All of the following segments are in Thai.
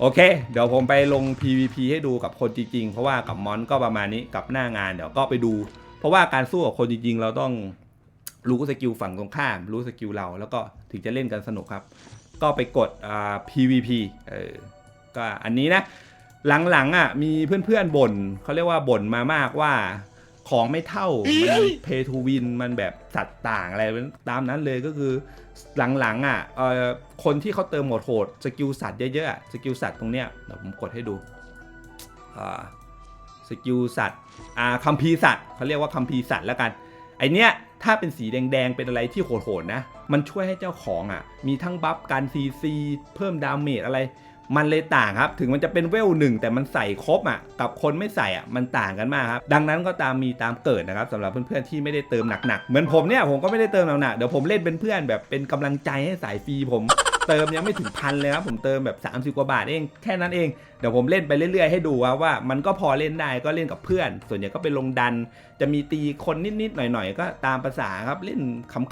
โอเค เดี๋ยวผมไปลง PVP ให้ดูกับคนจริงๆ เพราะว่ากับมอนก็ประมาณนี้กับหน้างานเดี๋ยวก็ไปดู เพราะว่าการสู้กับคนจริงๆ เราต้องรู้สกิลฝั่งตรงข้าม รู้สกิลเราแล้วก็ถึงจะเล่นกันสนุกครับ ก็ไปกดอ่า PVP เออก็อันนี้นะ หลังๆอะมีเพื่อนๆบ่นเขาเรียกว่าบ่นมามากว่าของไม่เท่า มันเพทูวินมันแบบสัตว์ต่างอะไรตามนั้นเลยก็คือ หลังๆอะเอ่อคนที่เขาเติมโหมดโหดสกิลสัตว์เยอะๆสกิลสัตว์ตรงเนี้ยเดี๋ยวผมกดให้ดูอ่าสกิลสัตว์อ่าคัมภีร์สัตว์เขาเรียกว่าคัมภีร์สัตว์แล้วกันไอเนี้ยถ้าเป็นสีแดงๆเป็นอะไรที่โหดๆนะ มันช่วยให้เจ้าของอะมีทั้งบัฟการซีซีเพิ่มดาเมจอะไร มันเลยต่างครับ ถึงมันจะเป็นเวลหนึ่งแต่มันใส่ครบอะ กับคนไม่ใส่อะ มันต่างกันมากครับ ดังนั้นก็ตามมีตามเกิดนะครับสำหรับเพื่อนๆที่ไม่ได้เติมหนักๆ เหมือนผมเนี่ยผมก็ไม่ได้เติมหนักๆ เดี๋ยวผมเล่นเป็นเพื่อนแบบเป็นกำลังใจให้สายฟรีผมเติมยังไม่ถึงพันเลยครับผมเติมแบบ 30 กว่าบาทเองแค่นั้นเอง เดี๋ยวผมเล่นไปเรื่อยๆให้ดูว่าว่ามันก็พอเล่นได้ก็เล่นกับเพื่อน ส่วนใหญ่ก็ไปลงดัน จะมีตีคนนิดๆหน่อยๆ ก็ตามภาษาครับเล่น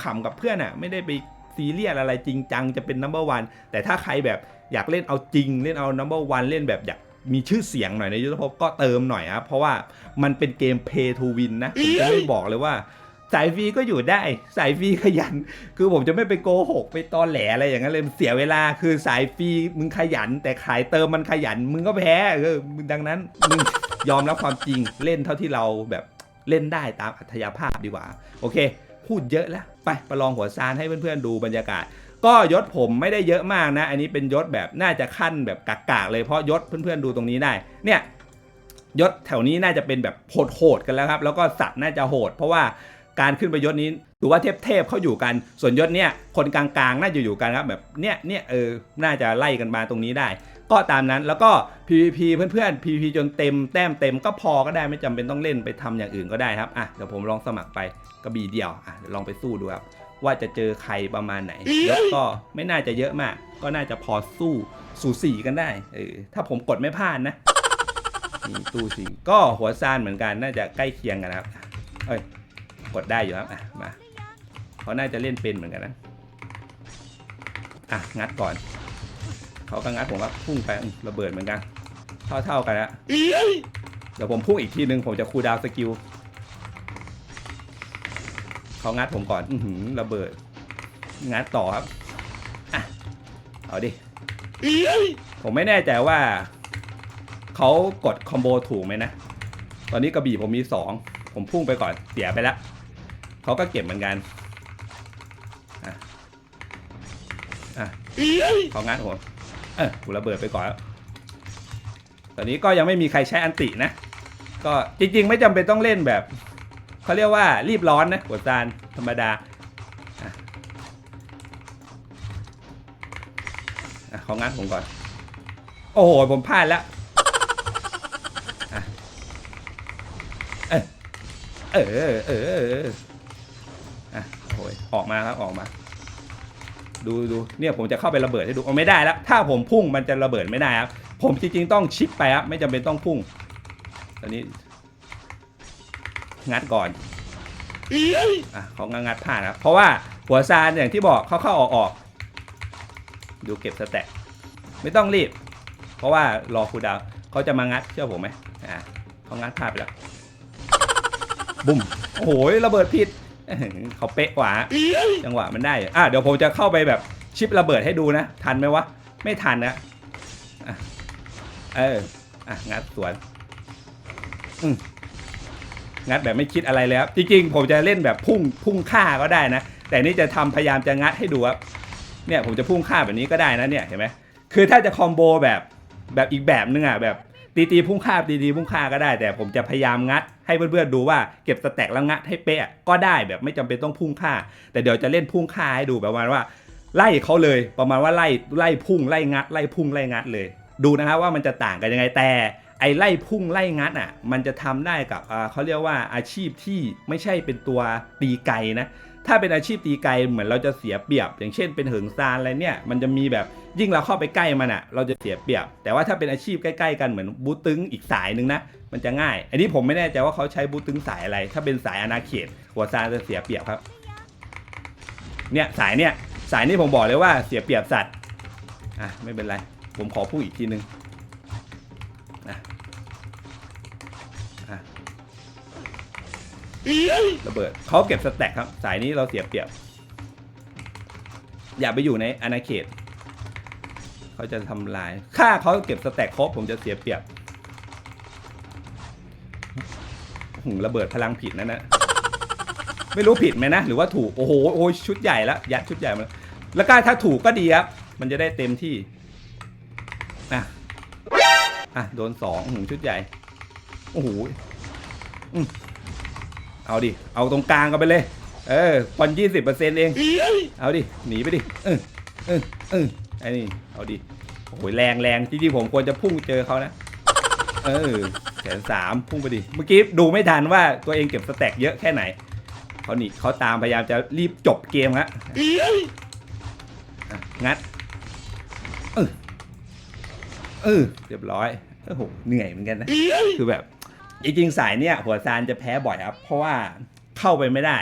ขำๆกับเพื่อนอะไม่ได้ไป ซีเรียสอะไรจริงจังจะเป็นนัมเบอร์วันแต่ถ้าใครแบบอยากเล่นเอาจริง เล่นเอานัมเบอร์วันเล่นแบบอยากมีชื่อเสียงหน่อยในยุทธภพก็เติมหน่อยครับเพราะว่ามันเป็นเกม Pay to Win นะผมจะไม่บอกเลยว่าสายฟรีก็อยู่ได้สายฟรีขยัน คือผมจะไม่ไปโกหก ไปตอแหลอะไรอย่างนั้นเลยเสียเวลาคือสายฟรีมึงขยัน แต่ขายเติมมันขยัน มึงก็แพ้เออดังนั้นมึงยอมรับความจริงเล่นเท่าที่เราแบบเล่นได้ตามอัธยาภาพดีกว่า โอเค พูดเยอะแล้วไปประลองหัวซานให้เพื่อนๆดูบรรยากาศ ก็ยศผมไม่ได้เยอะมากนะ อันนี้เป็นยศแบบน่าจะขั้นแบบกากๆเลยเพราะยศเพื่อนๆดูตรงนี้ได้ เนี่ยยศแถวนี้น่าจะเป็นแบบโหดๆกันแล้วครับ แล้วก็สัตว์น่าจะโหด เพราะว่าการขึ้นไปยศนี้ถือว่าเทพๆเขาอยู่กัน ส่วนยศเนี่ยคนกลางๆ น่าจะอยู่กันครับแบบเนี้ยเนี่ยเออน่าจะไล่กันมาตรงนี้ได้ ก็ตามนั้นแล้วก็ PVP เพื่อนๆ PVP จนเต็มแต้มเต็มก็พอก็ได้ไม่จำเป็นต้องเล่นไปทำอย่างอื่นก็ได้ครับอะเดี๋ยวผมลองสมัครไปกระบี่เดียวอะเดี๋ยวลองไปสู้ดูครับว่าจะเจอใครประมาณไหนแล้วก็ไม่น่าจะเยอะมาก ก็น่าจะพอสู้สูสีกันได้เออถ้าผมกดไม่พลาดนะนี่ตู้สิงก็หัวซานเหมือนกันน่าจะใกล้เคียงกันนะครับเอ้ยกดได้อยู่ครับอะมาเขาน่าจะเล่นเป็นเหมือนกันนะอะงัดก่อน เขาก็งัดผมก็พุ่งไปอื้อระเบิดเหมือนกันเท่าเท่าๆกันนะเดี๋ยวผมพุ่งอีกทีนึงผมจะคูลดาวน์สกิลเขางัดผมก่อน อือหือระเบิด งัดต่อครับอะเอาดิผมไม่แน่ใจว่าเขากดคอมโบถูกไหมนะ ตอนนี้กระบี่ผมมี2ผมพุ่งไปก่อนเสียไปแล้วเขาก็เก็บเหมือนกันอะอะเขางัดผม เออกูระเบิดไปก่อนตอนนี้ก็ยังไม่มีใครใช้อันตินะ ก็จริงๆ ไม่จำเป็นต้องเล่นแบบเขาเรียกว่ารีบร้อนนะหัวจานธรรมดาอะอะเขางัดผมก่อน โอ้โห ผมพลาดแล้วเออ เออ เอออะโอ้ยออกมาครับ ออกมา ดูดูเนี่ยผมจะเข้าไประเบิดให้ดูเอาไม่ได้แล้ว ถ้าผมพุ่งมันจะระเบิดไม่ได้ครับ ผมจริงๆต้องชิปไปครับไม่จำเป็นต้องพุ่ง ตอนนี้ งัดก่อนอะเขางัดผ่านครับ เพราะว่าหัวซานอย่างที่บอกเข้าเข้าออกออกดูเก็บสแต็กไม่ต้องรีบ เพราะว่ารอคูดาวเขาจะมางัดเชื่อผมไหมอ่าเขางัดพลาดไปแล้วบุ้มโอ้โหระเบิดผิด เขาเป๊ะกว่าจังหวะมันได้อยู่อะเดี๋ยวผมจะเข้าไปแบบชิประเบิดให้ดูนะ ทันไหมวะ ไม่ทันนะอะเอออะงัดสวนอืมงัดแบบไม่คิดอะไรเลยครับจริงๆ ผมจะเล่นแบบพุ่งพุ่งฆ่าก็ได้นะ แต่นี่จะทำพยายามจะงัดให้ดูครับเนี่ยผมจะพุ่งฆ่าแบบนี้ก็ได้นะเนี่ยเห็นไหมคือถ้าจะคอมโบแบบแบบอีกแบบนึงอะแบบตีตีพุ่งฆ่าตีตีพุ่งฆ่าก็ได้ แต่ผมจะพยายามงัด ให้เพื่อนๆดูว่าเก็บสแต็กแล้วงัดให้เป๊ะก็ได้แบบไม่จำเป็นต้องพุ่งค่า แต่เดี๋ยวจะเล่นพุ่งค่าให้ดูประมาณว่า ไล่เขาเลยประมาณว่าไล่ไล่พุ่งไล่งัดไล่พุ่งไล่งัดเลย ดูนะครับว่ามันจะต่างกันยังไงแต่ไอ้ไล่พุ่งไล่งัดอะมันจะทำได้กับเขาเรียกว่าอาชีพที่ไม่ใช่เป็นตัวตีไกลนะ ถ้าเป็นอาชีพตีไกลเหมือนเราจะเสียเปรียบ อย่างเช่นเป็นเหิงซานอะไรเนี่ยมันจะมีแบบยิ่งเราเข้าไปใกล้มันอะเราจะเสียเปรียบ แต่ว่าถ้าเป็นอาชีพใกล้ๆกันเหมือนบูตึงอีกสายหนึ่งนะมันจะง่าย อันนี้ผมไม่แน่ใจว่าเขาใช้บูตึงสายอะไร ถ้าเป็นสายอาณาเขต หัวซานจะเสียเปรียบครับเนี่ยสายเนี่ยสายนี้ผมบอกเลยว่าเสียเปรียบสัตว์อะไม่เป็นไรผมขอพูดอีกทีนึง ระเบิดเขาเก็บสแต็กครับ สายนี้เราเสียเปรียบ อย่าไปอยู่ในอาณาเขต เขาจะทำลายค่าเขาเก็บสแต็กครบผมจะเสียเปรียบหึระเบิดพลังผิดนั่นนะไม่รู้ผิดไหมนะ หรือว่าถูก โอ้โหโอ้ยชุดใหญ่แล้วยัดชุดใหญ่มาแล้วแล้วก็ถ้าถูกก็ดีครับ มันจะได้เต็มที่อะอะโดนสองหึชุดใหญ่โอ้โหอืม เอาดิ เอาตรงกลางกันไปเลย เออพอนยี่สิบเปอร์เซ็นต์เอง เอาดิ หนีไปดิ เออเออเออไอ้นี่ เอาดิ โอ้โหแรงแรงจริงๆผมควรจะพุ่งเจอเขานะ เออแสนสามพุ่งไปดิ เมื่อกี้ดูไม่ทันว่าตัวเองเก็บสแต็กเยอะแค่ไหน เขาหนีเขาตามพยายามจะรีบจบเกมฮะอะงัด เออเออเรียบร้อย โอ้โห เหนื่อยเหมือนกันนะ คือแบบ จริงๆสายเนี่ยหัวซานจะแพ้บ่อยครับ เพราะว่าเข้าไปไม่ได้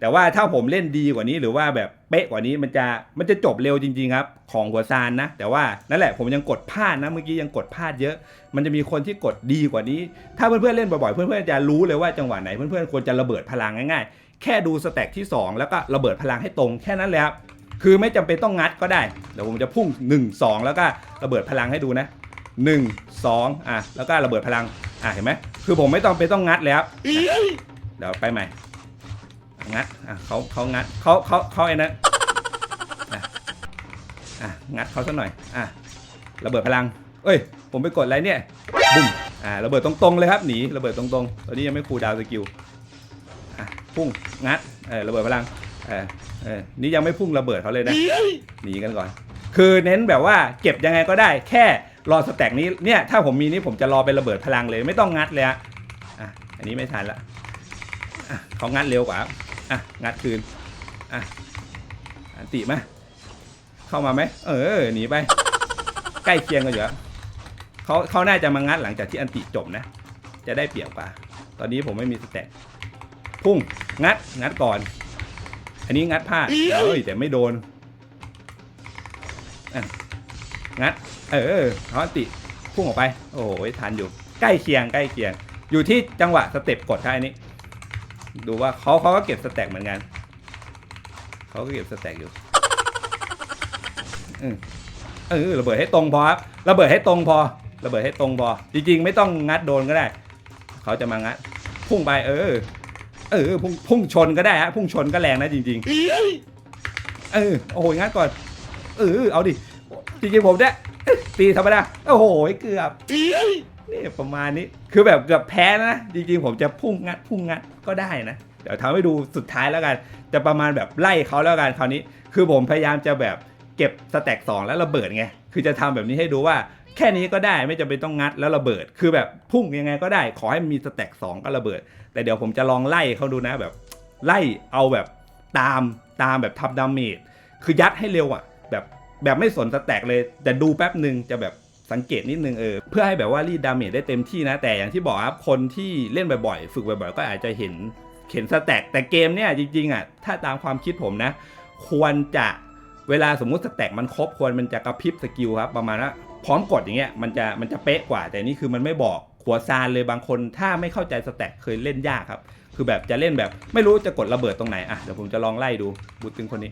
แต่ว่าถ้าผมเล่นดีกว่านี้หรือว่าแบบเป๊ะกว่านี้มันจะมันจะจบเร็วจริงๆครับ ของหัวซานนะ แต่ว่านั่นแหละผมยังกดพลาดนะเมื่อกี้ยังกดพลาดเยอะ มันจะมีคนที่กดดีกว่านี้ ถ้าเพื่อนๆเล่นบ่อยๆเพื่อนๆจะรู้เลยว่าจังหวะไหนเพื่อนๆควรจะระเบิดพลังง่ายๆ แค่ดูสแต็กที่ 2 แล้วก็ระเบิดพลังให้ตรงแค่นั้นแหละครับคือไม่จำเป็นต้องงัดก็ได้เดี๋ยวผมจะพุ่ง 1 2 แล้วก็ระเบิดพลังให้ดูนะ 1 2อะแล้วก็ระเบิดพลัง อะเห็นไหมคือผมไม่ต้องไปต้องงัดเลยครับอะเดี๋ยวไปใหม่ งัดอะเขาเขางัดเขาเขาเขาไอ้นั้นอะอะงัดเขาสักหน่อยอะระเบิดพลัง เอ้ย ผมไปกดอะไรเนี่ยบุ้มอ่าระเบิดตรงๆเลยครับหนีระเบิดตรงๆตอนนี้ยังไม่คูลดาวน์สกิลอะพุ่งงัดเออระเบิดพลังเออเออนี่ยังไม่พุ่งระเบิดเขาเลยนะหนีกันก่อน คือเน้นแบบว่าเก็บยังไงก็ได้แค่ รอสแต็กนี้เนี่ยถ้าผมมีนี่ผมจะรอเป็นระเบิดพลังเลยไม่ต้องงัดเลยอะอะอันนี้ไม่ทันละอะเขางัดเร็วกว่าอะงัดคืนอะอันติมาเข้ามาไหมเออหนีไป ใกล้เคียงกันอยู่ครับเขาเขาน่าจะมางัดหลังจากที่อันติจบนะ จะได้เปรียบกว่า ตอนนี้ผมไม่มีสแต็กพุ่งงัดงัดก่อน อันนี้งัดพลาดเอ้ยแต่ไม่โดนงัด เออเขาอันติพุ่งออกไป โอ้โหทันอยู่ ใกล้เคียงใกล้เคียง อยู่ที่จังหวะสเต็ปกดท่าอันนี้ ดูว่าเขาเขาก็เก็บสแต็กเหมือนกัน เขาก็เก็บสแต็กอยู่อืมเออระเบิดให้ตรงพอครับระเบิดให้ตรงพอ ระเบิดให้ตรงพอ จริงๆ ไม่ต้องงัดโดนก็ได้ เขาจะมางัด พุ่งไป เออ เออ พุ่งพุ่งชนก็ได้ฮะ พุ่งชนก็แรงนะจริง ๆ เออ โอ้โหงัดก่อน เออ เอาดิ จริงๆผมเนี่ย ตีธรรมดาโอ้โหเกือบนี่ประมาณนี้คือแบบเกือบแพ้นะ จริงๆ ผมจะพุ่งงัดพุ่งงัดก็ได้นะ เดี๋ยวทำให้ดูสุดท้ายแล้วกัน จะประมาณแบบไล่เขาแล้วกันคราวนี้ คือผมพยายามจะแบบเก็บสแต็กสองแล้วระเบิดไง คือจะทำแบบนี้ให้ดูว่าแค่นี้ก็ได้ไม่จำเป็นต้องงัดแล้วระเบิด คือแบบพุ่งยังไงก็ได้ ขอให้มีสแต็กสองก็ระเบิด แต่เดี๋ยวผมจะลองไล่เขาดูนะแบบ ไล่เอาแบบตามตามแบบทับดาเมจคือยัดให้เร็วอะแบบ แบบไม่สนสแต็กเลย แต่ดูแป๊บหนึ่งจะแบบสังเกตนิดนึงเออเพื่อให้แบบว่ารีดดาเมจได้เต็มที่นะ แต่อย่างที่บอกครับ คนที่เล่นบ่อยๆ ฝึกบ่อยๆ ก็อาจจะเห็นเห็นสแต็กแต่เกมเนี่ยจริงๆอะถ้าตามความคิดผมนะ ควรจะเวลาสมมุติสแต็กมันครบควรมันจะกระพริบสกิลครับ ประมาณว่าพร้อมกดอย่างเงี้ยมันจะมันจะเป๊ะกว่า แต่นี่คือมันไม่บอกขัวซานเลยบางคนถ้าไม่เข้าใจสแต็กเคยเล่นยากครับ คือแบบจะเล่นแบบไม่รู้จะกดระเบิดตรงไหนอะเดี๋ยวผมจะลองไล่ดูบูตึงคนนี้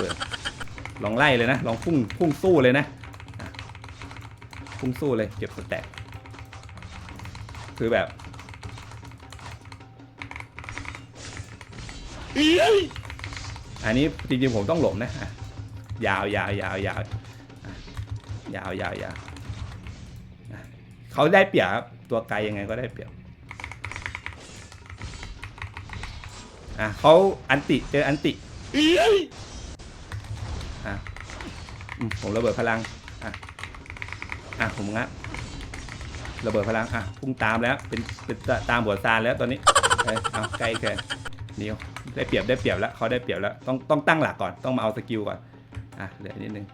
เบิดลองไล่เลยนะ ลองพุ่งพุ่งสู้เลยนะ พุ่งสู้เลยเก็บสแต็กคือแบบอันนี้จริงๆผมต้องหลบนะอะยาวยาวยาวยาวยาวยาวยาวเขาได้เปรียบตัวไกลยังไงก็ได้เปรียบอะเขาอันติเจออันติ ผมระเบิดพลัง อะ อะ ผมงัดระเบิดพลัง อะ พุ่งตามแล้ว เป็นเป็นตามหัวซานแล้วตอนนี้เอ้ยเอาใกล้แค่นิ้วได้เปรียบได้เปรียบแล้วเขาได้เปรียบแล้ว ต้องต้องตั้งหลักก่อน ต้องมาเอาสกิลก่อน อะ เหลือนิดนึง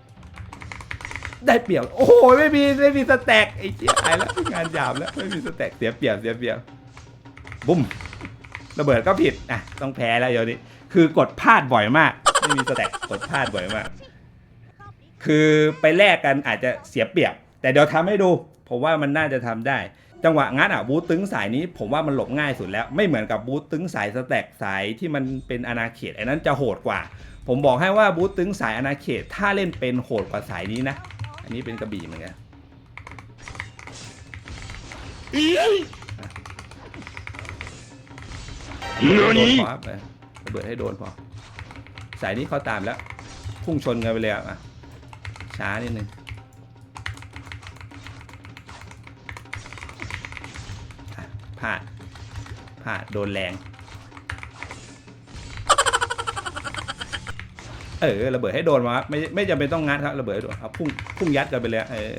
ได้เปรียบ โอ้โห ไม่มีไม่มีสแต็กไอ้เจี๊ยหายแล้วงานหยาบแล้ว ไม่มีสแต็กเสียเปรียบเสียเปรียบ บุ้ม ระเบิดก็ผิด อะ ต้องแพ้แล้วเดี๋ยวนี้ คือกดพลาดบ่อยมาก ไม่มีสแต็กกดพลาดบ่อยมาก คือไปแลกกันอาจจะเสียเปรียบ แต่เดี๋ยวทำให้ดู ผมว่ามันน่าจะทำได้ จังหวะงัดอะบูตึงสายนี้ ผมว่ามันหลบง่ายสุดแล้ว ไม่เหมือนกับบูตึงสายสแต็กสายที่มันเป็นอนาเขตอันนั้นจะโหดกว่า ผมบอกให้ว่าบูตึงสายอนาเขต ถ้าเล่นเป็นโหดกว่าสายนี้นะ อันนี้เป็นกระบี่เหมือนกันโดนพอครับเออระเบิดให้โดนพอ สายนี้เขาตามแล้ว พุ่งชนกันไปเลยอะ ช้านิดนึงอะพลาดพลาดโดนแรง เออระเบิดให้โดนมาไม่ไม่จำเป็นต้องงัดครับระเบิดโดนเอาพุ่งพุ่งยัดกันไปเลยเออ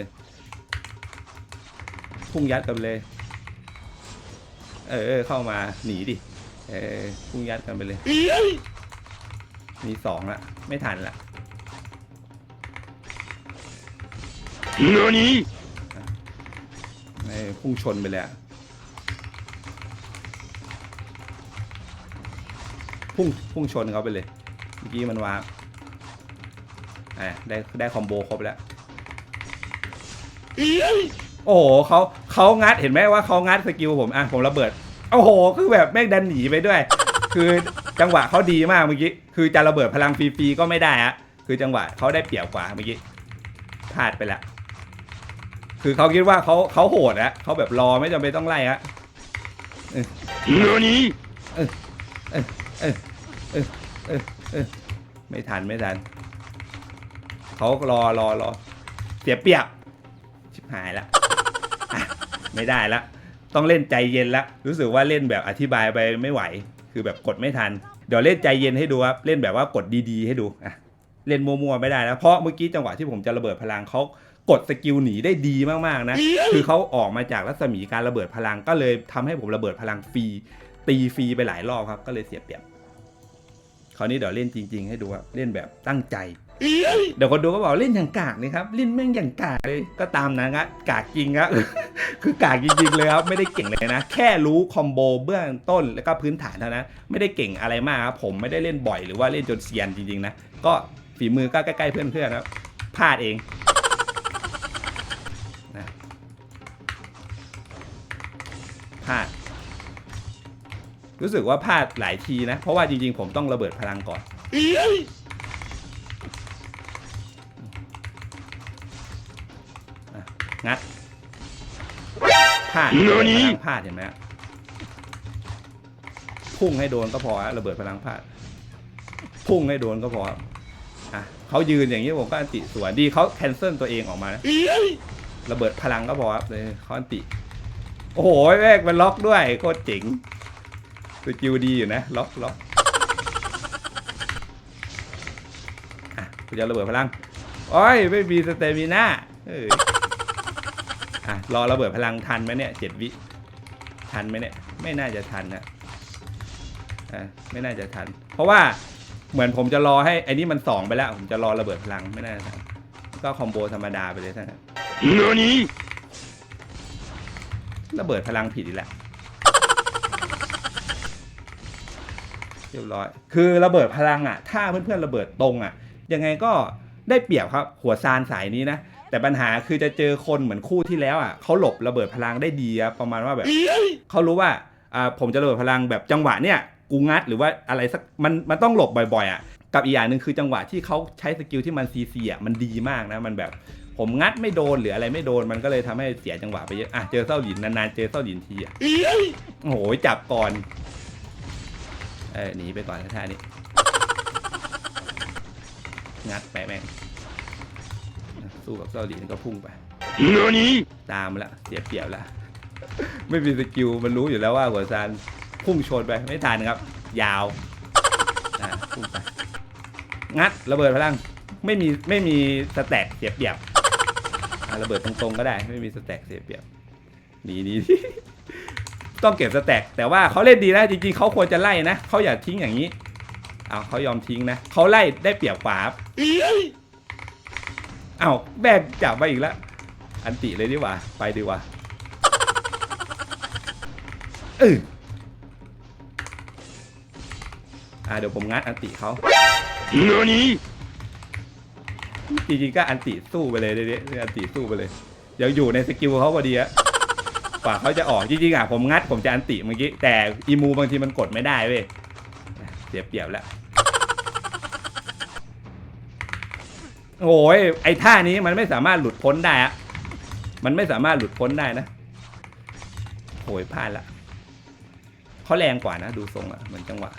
พุ่งยัดกันไปเลย เออเข้ามาหนีดิ เออพุ่งยัดกันไปเลย มีสองละไม่ทันละ 何เออพุ่งชนไปเลยอะพุ่งพุ่งชนเขาไปเลย เมื่อกี้มันวาร์ปอะได้ได้คอมโบครบแล้ว โอ้โหเขาเขางัดเห็นไหมว่าเขางัดสกิลผมอะผมระเบิด โอ้โห คือแบบแม่งดันหนีไปด้วย คือจังหวะเขาดีมากเมื่อกี้ คือจะระเบิดพลังฟรีๆก็ไม่ได้ฮะคือจังหวะเขาได้เปรียบกว่าเมื่อกี้ พลาดไปละ คือเขาคิดว่าเขาเขาโหดอะเขาแบบรอไม่จำเป็นต้องไล่ฮะ何ไม่ทันไม่ทันเขารอรอรอเสียเปรียบชิบหายละอะไม่ได้ละต้องเล่นใจเย็นละรู้สึกว่าเล่นแบบอธิบายไปไม่ไหว คือแบบกดไม่ทัน เดี๋ยวเล่นใจเย็นให้ดูครับเล่นแบบว่ากดดีๆ ให้ดูอะเล่นมัวๆไม่ได้นะเพราะเมื่อกี้จังหวะที่ผมจะระเบิดพลังเขา กดสกิลหนีได้ดีมากๆนะ คือเขาออกมาจากรัศมีการระเบิดพลังก็เลยทำให้ผมระเบิดพลังฟรีตีฟรีไปหลายรอบครับ ก็เลยเสียเปรียบคราวนี้เดี๋ยวเล่นจริง ๆ ให้ดูครับเล่นแบบตั้งใจ เดี๋ยวคนดูก็บอกเล่นอย่างกากนี่ครับเล่นแม่งอย่างกากเลยก็ตามนะครับกากจริงครับคือกากจริงๆเลยครับไม่ได้เก่งเลยนะ แค่รู้คอมโบเบื้องต้นแล้วก็พื้นฐานเท่านั้นไม่ได้เก่งอะไรมากครับผมไม่ได้เล่นบ่อยหรือว่าเล่นจนเซียนจริงๆนะก็ฝีมือก็ใกล้ๆเพื่อนๆครับพลาดเอง พลาด รู้สึกว่าพลาดหลายทีนะ เพราะว่าจริงๆ ผมต้องระเบิดพลังก่อน งัดพลาดโน่ระเบิดนี่พลังพลาดเห็นไหมฮะพุ่งให้โดนก็พอฮะระเบิดพลังพลาด พุ่งให้โดนก็พอครับอะเขายืนอย่างนี้ผมก็อันติสวนดีเขาแคนเซิลตัวเองออกมานะระเบิดพลังก็พอครับเลยเขาอันติ โอ้โหแม่งมันล็อกด้วยโคตรเจ๋งสกิลดีอยู่นะล็อกล็อกอะกูจะระเบิดพลังโอ้ยไม่มีสเตมิน่าเอ้ยอะรอระเบิดพลังทันไหมเนี่ยเจ็ดวิทันไหมเนี่ยไม่น่าจะทันนะอะไม่น่าจะทัน เพราะว่าเหมือนผมจะรอให้ไอ้นี่มันสองไปแล้ว ผมจะรอระเบิดพลังไม่น่าจะทันก็คอมโบธรรมดาไปเลยท่านน何 ระเบิดพลังผิดอีกแล้วเรียบร้อย คือระเบิดพลังอะ ถ้าเพื่อนๆระเบิดตรงอะ ยังไงก็ได้เปรียบครับ หัวซานสายนี้นะ แต่ปัญหาคือจะเจอคนเหมือนคู่ที่แล้วอะเขาหลบระเบิดพลังได้ดีครับประมาณว่าแบบเขารู้ว่าอ่าผมจะระเบิดพลังแบบจังหวะเนี่ยกูงัดหรือว่าอะไรสักมันมันต้องหลบบ่อยๆอะกับอีกอย่างหนึ่งคือจังหวะที่เขาใช้สกิลที่มันซีซีอะมันดีมากนะมันแบบ ผมงัดไม่โดนหรืออะไรไม่โดนมันก็เลยทำให้เสียจังหวะไปเยอะอะเจอเส้าหลินนานๆเจอเส้าหลินทีอะโอ้โหจับก่อนเออหนีไปก่อนท่านี้งัดไปแม่งสู้กับเส้าหลินก็พุ่งไป何ตามมาละเสียเปรียบละไม่มีสกิลมันรู้อยู่แล้วว่าหัวซานพุ่งชนไปไม่ทันครับ ยาวอะพุ่งไปงัดระเบิดพลังไม่มีไม่มีสแต็กเสียเปรียบ อะระเบิดตรงๆก็ได้ไม่มีสแต็กเสียเปรียบหนีหนี ต้องเก็บสแต็กแต่ว่าเขาเล่นดีนะจริงๆเขาควรจะไล่นะเขาอย่าทิ้งอย่างนี้เอาเขายอมทิ้งนะเขาไล่ได้เปรียบกว่าเอาแบกจับไปอีกแล้วอันติเลยดีกว่า ไปดีกว่าเอออ่าเดี๋ยวผมงัดอันติเขา何 จริงๆก็อันติสู้ไปเลยเด็ดๆอันติสู้ไปเลยเดี๋ยวอยู่ในสกิลเขาพอดีอะกว่าเขาจะออกจริงๆอะผมงัดผมจะอันติเมื่อกี้แต่อีมูบางทีมันกดไม่ได้เว้ยเสียเปรียบแล้วโอ้ยไอ้ท่านี้มันไม่สามารถหลุดพ้นได้อะมันไม่สามารถหลุดพ้นได้นะโอ้ยพลาดละเขาแรงกว่านะ ดูทรงอะเหมือนจังหวะ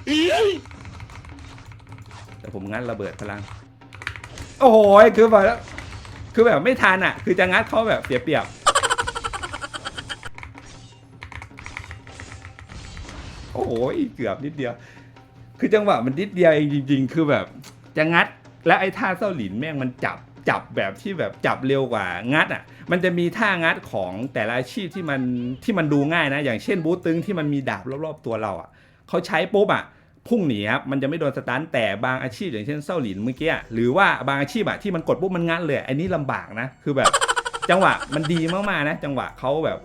แต่ผมงัดระเบิดพลัง โอ้โหคือแบบคือแบบไม่ทันอะ คือจะงัดเขาแบบเสียเปรียบโอ้โหเกือบนิดเดียว คือจังหวะมันนิดเดียวเองจริง ๆ คือแบบจะงัด และไอ้ท่าเส้าหลินแม่งมันจับจับแบบที่แบบจับเร็วกว่างัดอะ มันจะมีท่างัดของแต่ละอาชีพที่มันที่มันดูง่ายนะ อย่างเช่นบูตตึงที่มันมีดาบรอบๆตัวเราอะเขาใช้ปุ๊บอะ พุ่งหนีครับมันจะไม่โดนสตันแต่บางอาชีพอย่างเช่นเส้าหลินเมื่อกี้อะหรือว่าบางอาชีพอะที่มันกดปุ๊บมันงัดเลยอันนี้ลำบากนะคือแบบ จังหวะมันดีมากๆนะ จังหวะเขาแบบ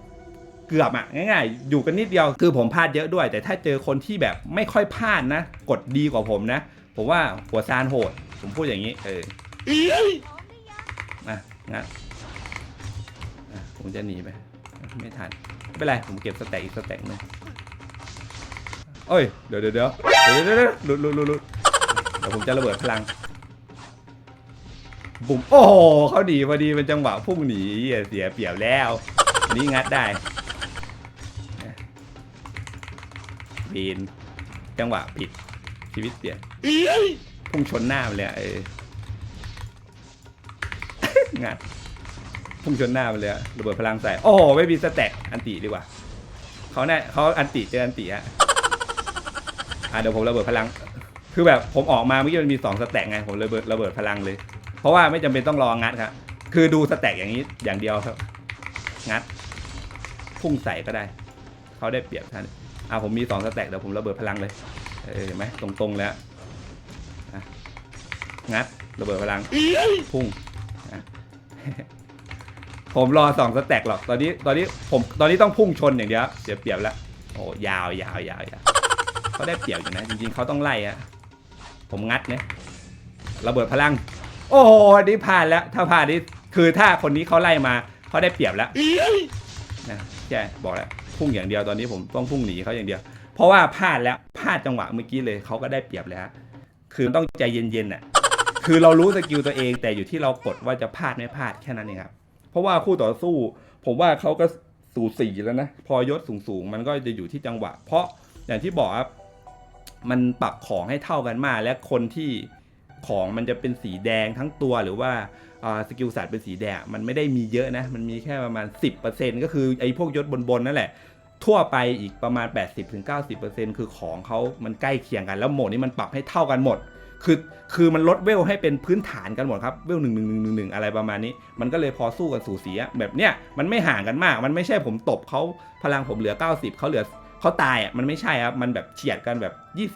เกือบอะง่ายๆ อยู่กันนิดเดียวคือผมพลาดเยอะด้วย แต่ถ้าเจอคนที่แบบไม่ค่อยพลาดนะ กดดีกว่าผมนะ ผมว่าหัวซานโหด ผมพูดอย่างนี้เอออะงัดอะผมจะหนีไปไม่ทันไม่เป็นไรผมเก็บสแต็กอีกสแต็กหนึง เอ้ย เดี๋ยวเดี๋ยวเดี๋ยวเดี๋ยวหลุดหลุดหลุดหลุดเดี๋ยวผมจะระเบิดพลัง บุ๋มโอ้โหเขาดีพอดีเป็นจังหวะพุ่งหนีเสียเปรียบแล้วนนี้งัดได้บีนจังหวะผิดชีวิตเปลี่ยนพุ่งชนหน้าไปเลยเอองัดพุ่งชนหน้าไปเลยระเบิดพลังใส่โอ้โหไม่มีสแต็กอันติดีกว่าเขาแน่เขาอันติเจออันติฮะ อะเดี๋ยวผมระเบิดพลัง คือแบบผมออกมาเมื่อกี้มันมีสองสแต็กไงผมเลยระเบิดระเบิดพลังเลย เพราะว่าไม่จำเป็นต้องรองัดครับคือดูสแต็กอย่างนี้อย่างเดียวครับ งัด พุ่งใส่ก็ได้ เขาได้เปรียบท่านอะผมมีสองสแต็กเดี๋ยวผมระเบิดพลังเลยเออเห็นไหมตรงๆแล้วงัดระเบิดพลังพุ่งผมรอสองสแต็กหรอกตอนนี้ตอนนี้ผมตอนนี้ต้องพุ่งชนอย่างเดียวเสียเปรียบแล้วโอ้ยาวยาวยาวยาว เขาได้เปรียบอยู่นะ จริงๆเขาต้องไล่อะผมงัดเนี่ยระเบิดพลัง โอ้โหนี่พลาดแล้ว ถ้าพลาดนี่คือถ้าคนนี้เขาไล่มาเขาได้เปรียบแล้วนะแช่บอกแล้วพุ่งอย่างเดียวตอนนี้ผมต้องพุ่งหนีเขาอย่างเดียว เพราะว่าพลาดแล้วพลาดจังหวะเมื่อกี้เลยเขาก็ได้เปรียบแล้วคือต้องใจเย็นๆน่ะคือเรารู้สกิลตัวเองแต่อยู่ที่เรากดว่าจะพลาดไม่พลาดแค่นั้นเองครับเพราะว่าคู่ต่อสู้ ผมว่าเขาก็สูสีแล้วนะ พอยศสูงๆ มันก็จะอยู่ที่จังหวะ เพราะอย่างที่บอกครับ มันปรับของให้เท่ากันมาก และคนที่ของมันจะเป็นสีแดงทั้งตัวหรือว่าสกิลสัตว์เป็นสีแดงมันไม่ได้มีเยอะนะ มันมีแค่ประมาณ 10%ก็คือไอ้พวกยศบนๆนั่นแหละ ทั่วไปอีกประมาณ 80-90%คือของเขามันใกล้เคียงกันแล้วโหมดนี้มันปรับให้เท่ากันหมด คือคือมันลดเวลให้เป็นพื้นฐานกันหมดครับเวลหนึ่งหนึ่งหนึ่งหนึ่งหนึ่งอะไรประมาณนี้ มันก็เลยพอสู้กันสูสีแบบเนี้ยมันไม่ห่างกันมาก มันไม่ใช่ผมตบเขาพลังผมเหลือ 90เขาเหลือ เขาตายอะมันไม่ใช่ครับมันแบบเฉียดกันแบบ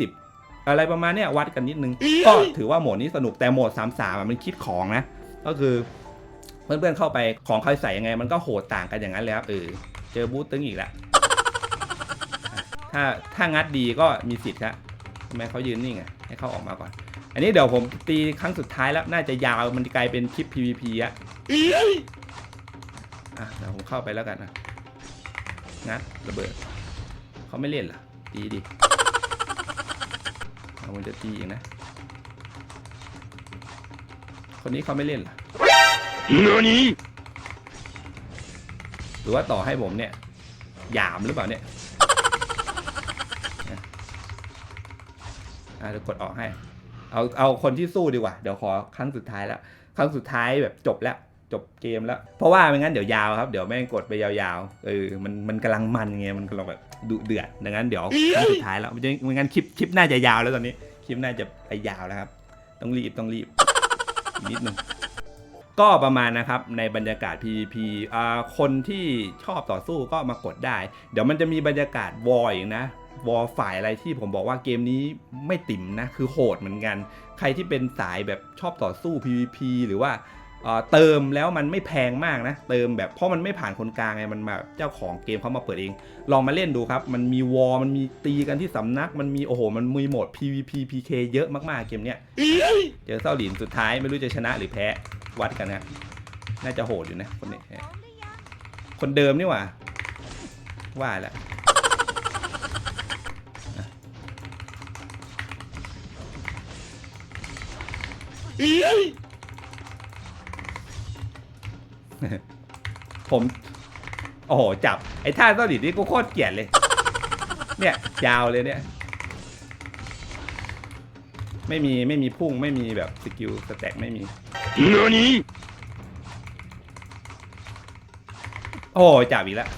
20 อะไรประมาณเนี้ยวัดกันนิดนึง ก็ถือว่าโหมดนี้สนุกแต่โหมด 33อะมันคิดของนะ ก็คือเพื่อนๆเข้าไปของใครใส่ยังไง มันก็โหดต่างกันอย่างนั้นเลยครับเออเจอบูตตึงอีกแล้วอะถ้าถ้างัดดีก็มีสิทธิ์ครับทำไมเขายืนนิ่งอะให้เขาออกมาก่อน อันนี้เดี๋ยวผมตีครั้งสุดท้ายแล้วน่าจะยาวมันจะกลายเป็นคลิป PVP อะอะเดี๋ยวผมเข้าไปแล้วกันนะงัดระเบิด เขาไม่เล่นเหรอตีดิเอามันจะตีเองนะ คนนี้เขาไม่เล่นเหรอ何หรือว่าต่อให้ผมเนี่ย หยามหรือเปล่าเนี่ยอะอะเดี๋ยวกดออกให้ เอา เอาคนที่สู้ดีกว่า เดี๋ยวขอครั้งสุดท้ายแล้ว ครั้งสุดท้ายแบบจบแล้ว จบเกมแล้ว เพราะว่าไม่งั้นเดี๋ยวยาวครับ เดี๋ยวแม่งกดไปยาวๆเออมันมันกำลังมันไงมันกำลังแบบดุเดือดดังนั้นเดี๋ยวครั้งสุดท้ายแล้วไม่งั้นคลิปคลิปน่าจะยาวแล้วตอนนี้คลิปน่าจะไปยาวแล้วครับ ต้องรีบต้องรีบนิดนึงก็ประมาณนะครับในบรรยากาศ PVP อ่าคนที่ชอบต่อสู้ก็มากดได้ เดี๋ยวมันจะมีบรรยากาศวอร์นะวอร์ฝ่ายอะไรที่ผมบอกว่าเกมนี้ไม่ติ่มนะ คือโหดเหมือนกัน ใครที่เป็นสายแบบชอบต่อสู้ PVP หรือว่า เติมแล้วมันไม่แพงมากนะ เติมแบบเพราะมันไม่ผ่านคนกลางไงมันมาเจ้าของเกมเขามาเปิดเอง ลองมาเล่นดูครับ มันมีวอลมันมีตีกันที่สำนัก มันมีโอ้โห มันมีโหมด PVP PK เยอะมากๆเกมเนี้ยเจอเศร้าหลินสุดท้ายไม่รู้จะชนะหรือแพ้วัดกันนะน่าจะโหดอยู่นะคนนี้คนเดิมนี่หว่าว่าแล้วอะ ผมโอ้โหจับไอ้ท่าเศร้าหลินนี่กูโคตรเกลียดเลย เนี่ยยาวเลยเนี่ย ไม่มีไม่มีพุ่งไม่มีแบบสกิลสแต็กไม่มี何โอ้ยจับอีกแล้ว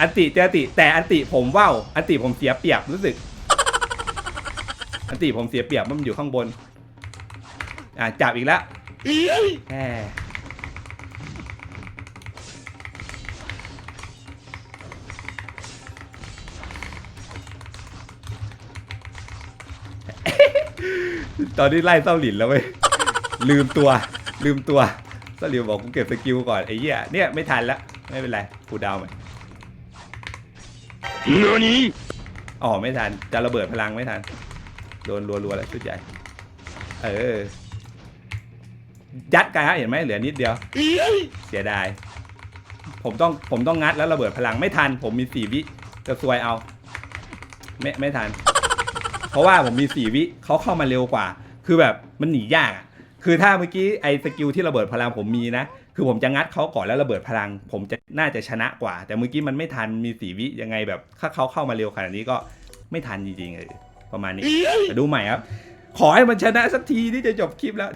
อันติเจออันติแต่อันติผมว่าวอันติผมเสียเปรียบรู้สึก อันติผมเสียเปรียบมันอยู่ข้างบน อ่าจับอีกแล้วแหมตอนนี้ไล่เศร้าหลินแล้วเว้ยลืมตัว ลืมตัวเศร้าหลินบอกกูเก็บสกิลก่อนไอ้เหี้ยเนี่ยไม่ทันละไม่เป็นไรกูดาวมัน何อ๋อไม่ทันจะระเบิดพลังไม่ทันโดนรัวๆแล้วชุดใหญ่เออ ยัดกันฮะเห็นไหมเหลือนิดเดียว เสียดาย ผมต้องผมต้องงัดแล้วระเบิดพลังไม่ทัน ผมมีสี่วิจะซวยเอา ไม่ไม่ทัน เพราะว่าผมมีสี่วิเขาเข้ามาเร็วกว่า คือแบบมันหนียากอะคือถ้าเมื่อกี้ไอ้สกิลที่ระเบิดพลังผมมีนะ คือผมจะงัดเขาก่อนแล้วระเบิดพลัง ผมจะน่าจะชนะกว่า แต่เมื่อกี้มันไม่ทันมีสี่วิยังไงแบบถ้าเขาเข้ามาเร็วขนาดนี้ก็ไม่ทันจริงๆเลยประมาณนี้แต่ดูใหม่ครับ ขอให้มันชนะสักทีที่จะจบคลิปแล้ว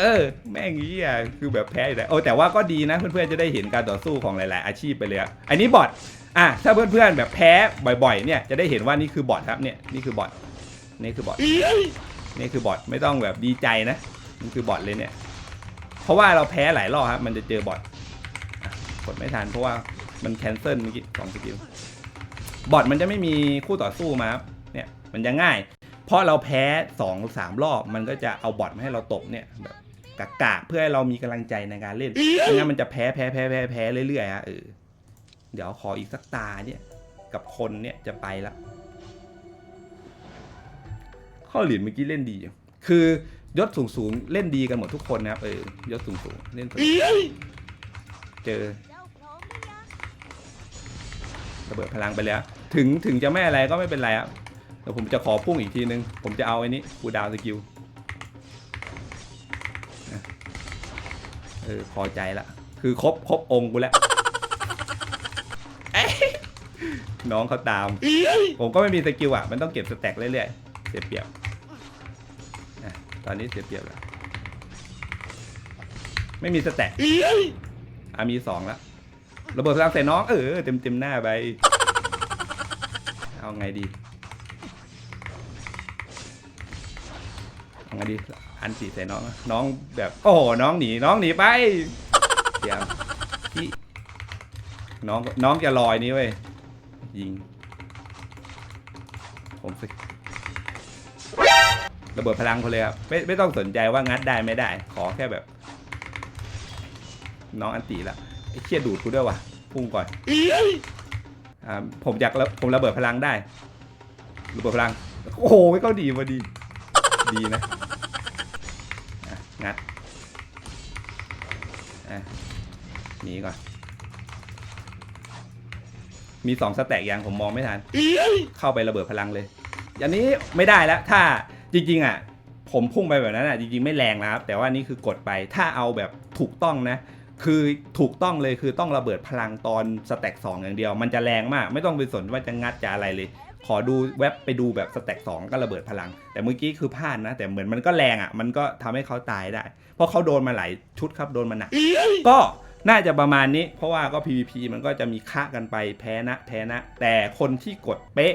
เออ แม่งเหี้ยคือแบบแพ้อยู่แล้วโอ้แต่ว่าก็ดีนะเพื่อนๆจะได้เห็นการต่อสู้ของหลาย ๆ อาชีพไปเลยอะอันนี้บอทอะถ้าเพื่อนๆแบบแพ้บ่อย ๆ เนี่ยจะได้เห็นว่านี่คือบอทครับเนี่ยนี่คือบอทนี่คือบอทนี่คือบอทไม่ต้องแบบดีใจนะนี่คือบอทเลยเนี่ย เพราะว่าเราแพ้หลายรอบครับ มันจะเจอบอทกดไม่ทันเพราะว่ามันแคนเซิลเมื่อกี้สองสกิลบอทมันจะไม่มีคู่ต่อสู้มาครับเนี่ยมันจะง่าย เพราะเราแพ้สองสามรอบมันก็จะเอาบอทมาให้เราตบเนี่ยแบบ กากๆเพื่อให้เรามีกำลังใจในการเล่นไม่งั้นมันจะแพ้แพ้แพ้แพ้แพ้เรื่อยๆฮะเออเดี๋ยวขออีกสักตาเนี่ยกับคนเนี่ยจะไปละข้อหลินเมื่อกี้เล่นดีอยู่คือยศสูงสูงๆเล่นดีกันหมดทุกคนนะครับเออยศสูงสูงๆเล่นสนุกเจอระเบิดพลังไปแล้ว ถึงถึงจะไม่อะไรก็ไม่เป็นไรครับเดี๋ยวผมจะขอพุ่งอีกทีนึง ผมจะเอาไอ้นี้กูดาวสกิล ออพอใจละ คือครบครบองค์กูแล้วเอ้ยน้องเขาตาม ผมก็ไม่มีสกิลอะ มันต้องเก็บสแต็กเรื่อยๆ เสียเปรียบนะตอนนี้เสียเปรียบแล้ว ไม่มีสแต็กอะมีสองแล้ว ระเบิดพลังใส่น้อง เออ เต็มเต็มๆหน้าไป เอาไงดี เอาไงดี อันตีใส่น้อง น้องแบบ โอ้โหน้องหนี น้องหนีไปเดี๋ยวพี่น้องน้องจะลอยนี้เว้ย ยิง ผมสิระเบิดพลังเขาเลยครับ ไม่ไม่ต้องสนใจว่างัดได้ไม่ได้ ขอแค่แบบ น้องอันตีละไอ้เชี่ยดูดกูด้วยวะพุ่งก่อนอ่าผมอยากผมระเบิดพลังได้ ระเบิดพลัง โอ้โหไม่ก็ดีพอดี ดีนะ งัดอะหนีก่อน มีสองสแต็กยังผมมองไม่ทัน เข้าไประเบิดพลังเลย อันนี้ไม่ได้แล้ว ถ้าจริง ๆ อะ ผมพุ่งไปแบบนั้นอะ จริง ๆ ไม่แรงนะครับ แต่ว่านี่คือกดไป ถ้าเอาแบบถูกต้องนะ คือถูกต้องเลยคือต้องระเบิดพลังตอนสแต็กสองอย่างเดียว มันจะแรงมาก ไม่ต้องไปสนว่าจะงัดจะอะไรเลย ขอดูเว็บไปดูแบบสแต็กสองก็ระเบิดพลัง แต่เมื่อกี้คือพลาดนะ แต่เหมือนมันก็แรงอะ มันก็ทำให้เขาตายได้ เพราะเขาโดนมาหลายชุดครับโดนมาหนักก็น่าจะประมาณนี้ เพราะว่าก็ PVP มันก็จะมีค่ากันไปแพ้นะแพ้นะ แต่คนที่กดเป๊ะ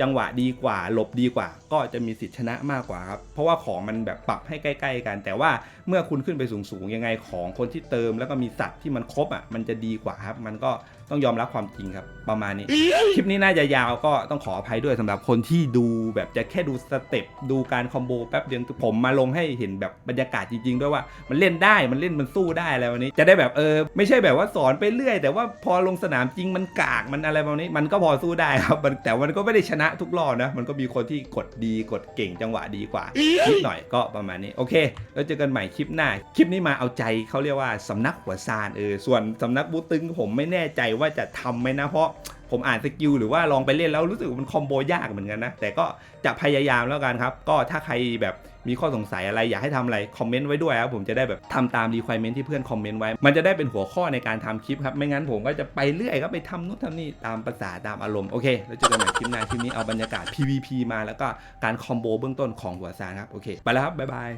จังหวะดีกว่าหลบดีกว่า ก็จะมีสิทธิชนะมากกว่าครับ เพราะว่าของมันแบบปรับให้ใกล้ ๆ กัน แต่ว่าเมื่อคุณขึ้นไปสูงๆยังไงของคนที่เติม แล้วก็มีสัตว์ที่มันครบอะมันจะดีกว่าครับ มันก็ต้องยอมรับความจริงครับ ประมาณนี้ คลิปนี้น่าจะยาวก็ต้องขออภัยด้วยสำหรับคนที่ดูแบบจะแค่ดูสเต็ปดูการคอมโบแป๊บเดียวผมมาลงให้เห็นแบบบรรยากาศจริง ๆ ด้วยว่ามันเล่นได้มันเล่นมันสู้ได้อะไรวันนี้ จะได้แบบเออไม่ใช่แบบว่าสอนไปเรื่อย แต่ว่าพอลงสนามจริงมันกากมันอะไรแบบนี้มันก็พอสู้ได้ครับมันแต่มันก็ไม่ได้ชนะทุกรอบนะมันก็มีคนที่กดดีกดเก่งจังหวะดีกว่านิดหน่อยก็ประมาณนี้โอเค แล้วเจอกันใหม่คลิปหน้า คลิปนี้มาเอาใจเขาเรียกว่าสำนักหัวซานเออส่วนสำนักบูตึงผมไม่แน่ใจว่าจะทำไหมนะเพราะ ผมอ่านสกิลหรือว่าลองไปเล่นแล้วรู้สึกว่ามันคอมโบยากเหมือนกันนะ แต่ก็จะพยายามแล้วกันครับ ก็ถ้าใครแบบมีข้อสงสัยอะไรอยากให้ทำอะไรคอมเมนต์ไว้ด้วยครับผมจะได้แบบทำตามรีคว i เมนที่เพื่อนคอมเมนต์ไว้ มันจะได้เป็นหัวข้อในการทำคลิปครับ ไม่งั้นผมก็จะไปเรื่อยครับไปทำนู่นทำนี่ตามภาษาตามอารมณ์ โอเค แล้วเจอกันใหม่คลิปหน้าคลิปนี้เอาบรรยากาศ PVP มาแล้วก็การคอมโบเบื้องต้นของหัวซานครับโอเคไปแล้วครับบ๊ายบาย